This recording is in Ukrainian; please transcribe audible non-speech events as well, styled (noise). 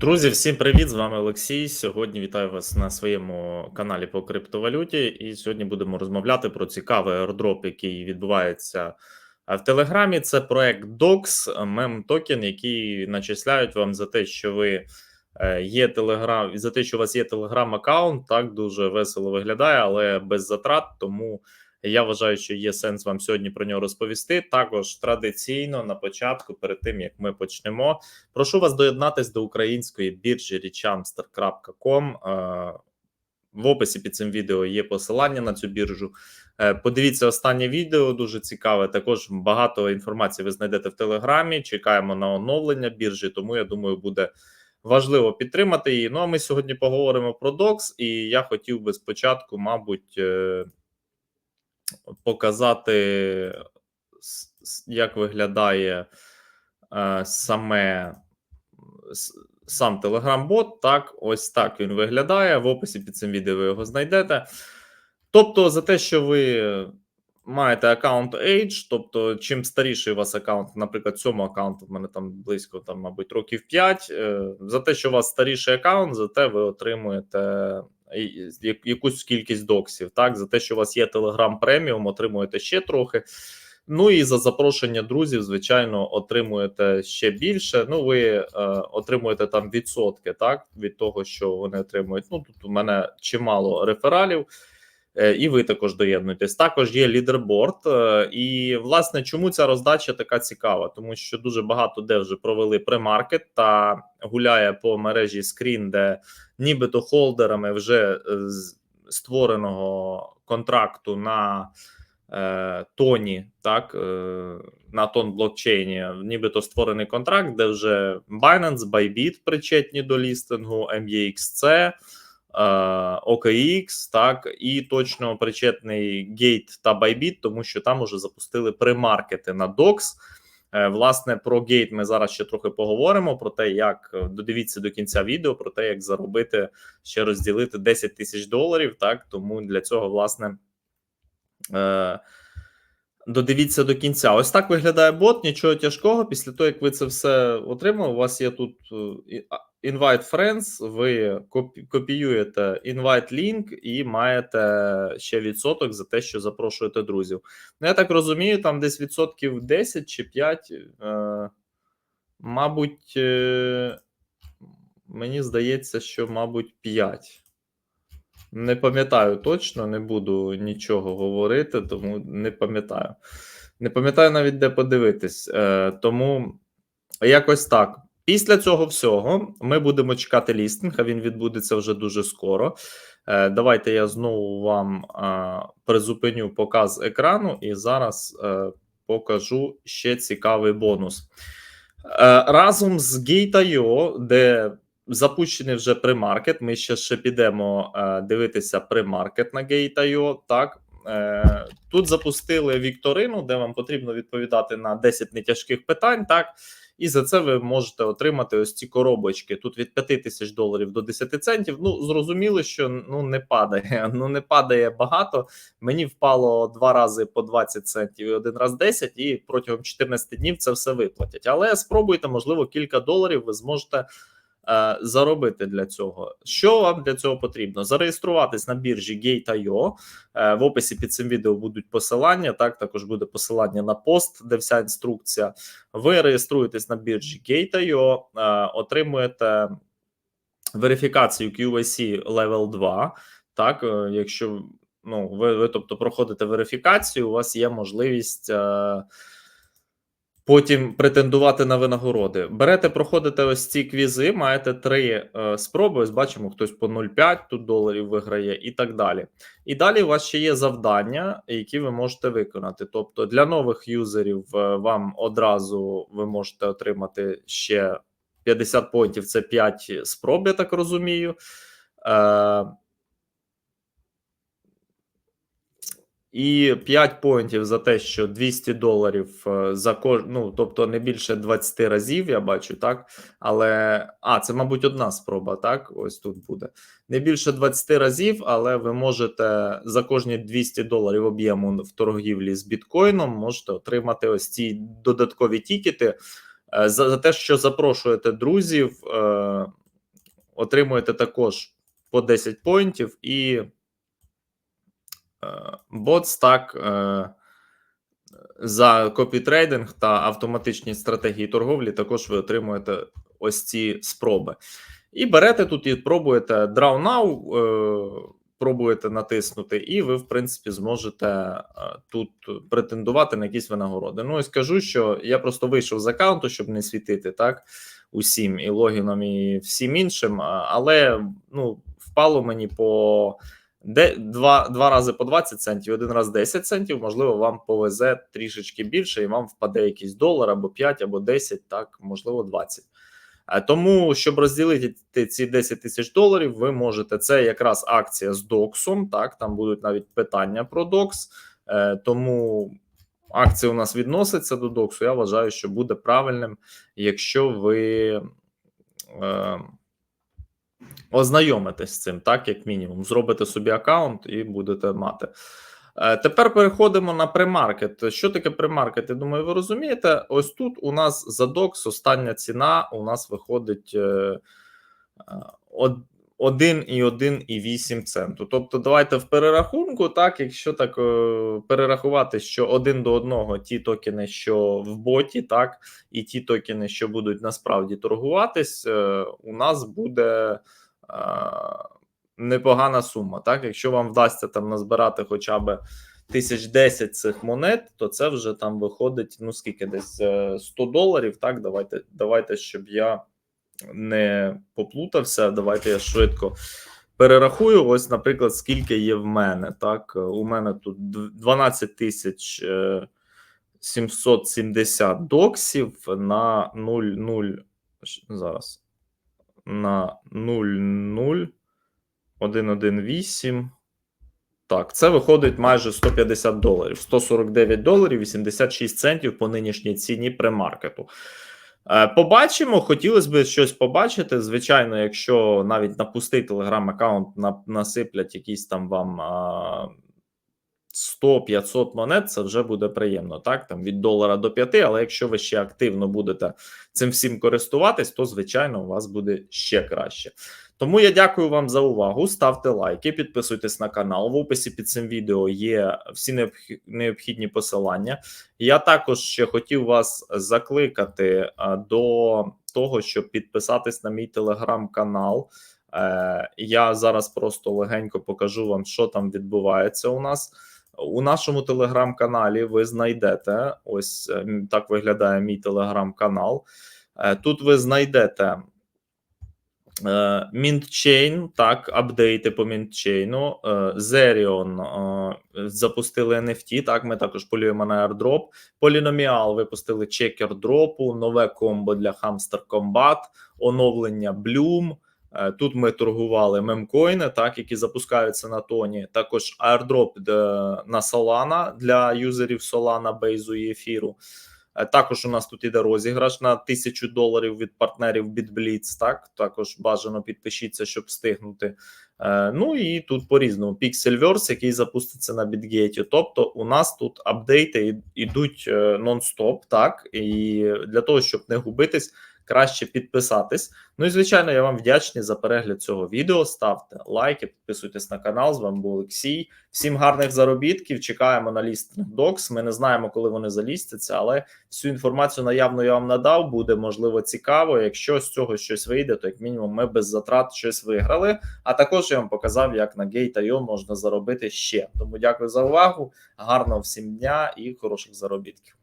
Друзі, всім привіт! З вами Олексій. Сьогодні вітаю вас на своєму каналі по криптовалюті. І сьогодні будемо розмовляти про цікавий airdrop, який відбувається в Телеграмі. Це проект DOX, мем токен, який начисляють вам за те, що ви е, є Телеграм, за те, що у вас є телеграм-аккаунт. Так дуже весело виглядає, але без затрат. Тому я вважаю, що є сенс вам сьогодні про нього розповісти. Також традиційно на початку, перед тим як ми почнемо, прошу вас доєднатись до української біржі richamster.com. Е, В описі під цим відео є посилання на цю біржу. Е, Подивіться останнє відео, дуже цікаве. Також багато інформації ви знайдете в телеграмі. Чекаємо на оновлення біржі, тому я думаю, буде важливо підтримати її. Ну а ми сьогодні поговоримо про DOX, і я хотів би спочатку, мабуть. Е, показати, як виглядає е, саме сам Telegram-бот. Так, ось так він виглядає. В описі під цим відео ви його знайдете. Тобто, за те, що ви маєте аккаунт Age, тобто, чим старіший у вас аккаунт, наприклад, цьому аккаунту в мене там близько, там, мабуть, років 5. За те, що у вас старіший аккаунт, за те ви отримуєте якусь кількість доксів. Так, за те, що у вас є Telegram преміум, отримуєте ще трохи. Ну і за запрошення друзів, звичайно, отримуєте ще більше. Ну, ви е, отримуєте там відсотки, так, від того, що вони отримують. Ну, тут у мене чимало рефералів, і ви також доєднуєтесь. Також є лідерборд. Е, і, власне, чому ця роздача така цікава? Тому що дуже багато де вже провели премаркет та гуляє по мережі скрін, де нібито холдерами вже е, створеного контракту на е, тоні, так е, на тон блокчейні, нібито створений контракт, де вже Binance, Bybit причетні до лістингу, MEXC, е, OKX, так і точно причетний Gate та Bybit, тому що там уже запустили премаркети на DOX. Е, Власне, про гейт ми зараз ще трохи поговоримо. Про те, як е, додивіться до кінця відео, про те, як заробити ще розділити 10 тисяч доларів. Так, тому для цього, власне, е, додивіться до кінця. Ось так виглядає бот, нічого тяжкого. Після того, як ви це все отримали, у вас є тут Invite Friends, ви копіюєте invite link і маєте ще відсоток за те, що запрошуєте друзів. Ну, я так розумію, там десь відсотків 10 чи 5. Е, мабуть, е, мені здається, що, мабуть, 5. Не пам'ятаю точно, не буду нічого говорити, тому не пам'ятаю. Не пам'ятаю навіть де подивитись. Е, тому якось так. Після цього всього ми будемо чекати лістинг, а він відбудеться вже дуже скоро. Е, давайте я знову вам е, призупиню показ екрану і зараз е, покажу ще цікавий бонус. Разом з Gate.io, де запущений вже премаркет, ми ще ще підемо дивитися премаркет на Gate.io, так. Е, тут запустили вікторину, де вам потрібно відповідати на 10 нетяжких питань, так. І за це ви можете отримати ось ці коробочки. Тут від 5 тисяч доларів до 10 центів. Ну, зрозуміло, що ну не падає. (laughs) Ну не падає багато. Мені впало два рази по 20 центів і один раз 10, і протягом 14 днів це все виплатять. Але спробуйте, можливо, кілька доларів ви зможете заробити для цього. Що вам для цього потрібно? Зареєструватись на біржі Gate.io. Е, в описі під цим відео будуть посилання. Так, також буде посилання на пост, де вся інструкція. Ви реєструєтесь на біржі Gate.io, е, отримуєте верифікацію QIC Level 2. Так, е, якщо ну, ви, ви тобто проходите верифікацію, у вас є можливість. Е, Потім претендувати на винагороди. Берете, проходите ось ці квізи, маєте три е, спроби. Ось бачимо, хтось по 0,5 тут доларів виграє і так далі. І далі у вас ще є завдання, які ви можете виконати. Тобто для нових юзерів е, вам одразу ви можете отримати ще 50 поінтів. Це 5 спроб, я так розумію. Е, І 5 поінтів за те, що 200 доларів е, за кож... ну, тобто не більше 20 разів, я бачу, так. Але а, це, мабуть, одна спроба, так. Ось тут буде. Не більше 20 разів, але ви можете за кожні 200 доларів об'єму в торгівлі з біткоїном можете отримати ось ці додаткові тікети е, за, за те, що запрошуєте друзів. Е, отримуєте також по 10 поінтів і ботстак е, за копітрейдинг та автоматичні стратегії торговлі. Також ви отримуєте ось ці спроби. І берете тут і пробуєте Draw Now, е, пробуєте натиснути, і ви, в принципі, зможете е, тут претендувати на якісь винагороди. Ну і скажу, що я просто вийшов з аккаунту, щоб не світити так усім і логіном, і всім іншим. Але ну, впало мені по де два, два рази по 20 центів, один раз 10 центів. Можливо, вам повезе трішечки більше, і вам впаде якийсь долар або 5, або 10, так, можливо, 20. Е, Тому, щоб розділити ці 10 тисяч доларів, ви можете. Це якраз акція з доксом. Так, там будуть навіть питання про докс. Е, Тому акція у нас відноситься до доксу. Я вважаю, що буде правильним, якщо ви е, ознайомитесь з цим, так як мінімум. Зробите собі аккаунт і будете мати. Е, Тепер переходимо на премаркет. Що таке премаркет? Я думаю, ви розумієте. Ось тут у нас за докс остання ціна у нас виходить е, е, од- 1,1,8 центу. Тобто, давайте в перерахунку, так, якщо так е, перерахувати, що один до одного ті токени, що в боті, так, і ті токени, що будуть насправді торгуватись, е, у нас буде е, непогана сума. Так, якщо вам вдасться там назбирати хоча б тисяч 10 цих монет, то це вже там виходить, ну скільки десь е, 100 доларів. Так, давайте, давайте, щоб я не поплутався. Давайте я швидко перерахую. Ось, наприклад, скільки є в мене. Так, е, у мене тут 12 тисяч е, 770 доксів на 0,0. Зараз на 0,0 118. Так, це виходить майже 150 доларів. 149 доларів 86 центів по нинішній ціні премаркету. Е, Побачимо, хотілося б щось побачити. Звичайно, якщо навіть на пустий телеграм-аккаунт насиплять якісь там вам 100-500 монет, це вже буде приємно. Так, там від долара до 5, але якщо ви ще активно будете цим всім користуватись, то звичайно у вас буде ще краще. Тому я дякую вам за увагу. Ставте лайки, підписуйтесь на канал. В описі під цим відео є всі необхідні посилання. Я також ще хотів вас закликати до того, щоб підписатись на мій телеграм-канал. Е, я зараз просто легенько покажу вам, що там відбувається у нас. У нашому телеграм-каналі ви знайдете ось е, так виглядає мій телеграм-канал. Е, Тут ви знайдете е, Мінтчейн, так, апдейти по Мінтчейну. Zerion запустили NFT, так, ми також полюємо на airdrop. Polynomial випустили чекер дропу, нове комбо для Hamster Combat, оновлення Bloom. Е, Тут ми торгували мемкоїни, так, які запускаються на тоні. Також е, на Solana для юзерів Solana, бейзу і ефіру. Е, Також у нас тут іде розіграш на тисячу доларів від партнерів BitBlitz, Так, також бажано підпишіться, щоб встигнути. Е, Ну і тут по різному Pixelverse, який запуститься на BitGate. Тобто, у нас тут апдейти е, нон-стоп, так і для того, щоб не губитись, краще підписатись. Ну і звичайно, я вам вдячний за перегляд цього відео. Ставте лайки, підписуйтесь на канал. З вами був Олексій. Всім гарних заробітків. Чекаємо на лістинг Docs. Ми не знаємо, коли вони залістяться, але всю інформацію наявно я вам надав. Буде можливо цікаво. Якщо з цього щось вийде, то як мінімум ми без затрат щось виграли. А також я вам показав, як на Gate.io можна заробити ще. Тому дякую за увагу. Гарного всім дня і хороших заробітків.